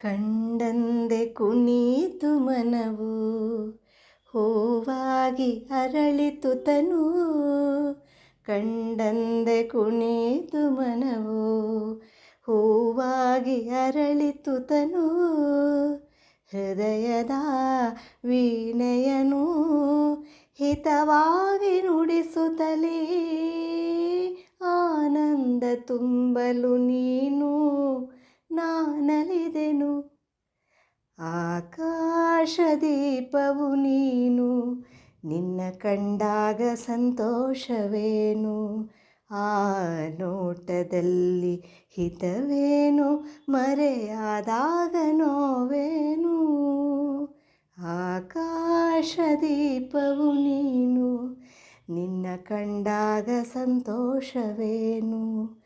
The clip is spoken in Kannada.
ಕಂಡಂದೆ ಕುಣಿತು ಮನವು, ಹೂವಾಗಿ ಅರಳಿತು ತನು. ಕಂಡಂದೆ ಕುಣಿತು ಮನವು, ಹೂವಾಗಿ ಅರಳಿತು ತನು. ಹೃದಯದ ವೀಣೆಯನು ಹಿತವಾಗಿ ನುಡಿಸುತ್ತಲೇ, ಆನಂದ ತುಂಬಲು ನೀನು ನಾನಲಿದೆನು ಆಕಾಶದೀಪವು ನೀನು, ನಿನ್ನ ಕಂಡಾಗ ಸಂತೋಷವೇನು. ಆ ನೋಟದಲ್ಲಿ ಹಿತವೇನು, ಮರೆಯಾದಾಗ ನೋವೇನು. ಆಕಾಶ ದೀಪವು ನೀನು, ನಿನ್ನ ಕಂಡಾಗ ಸಂತೋಷವೇನು.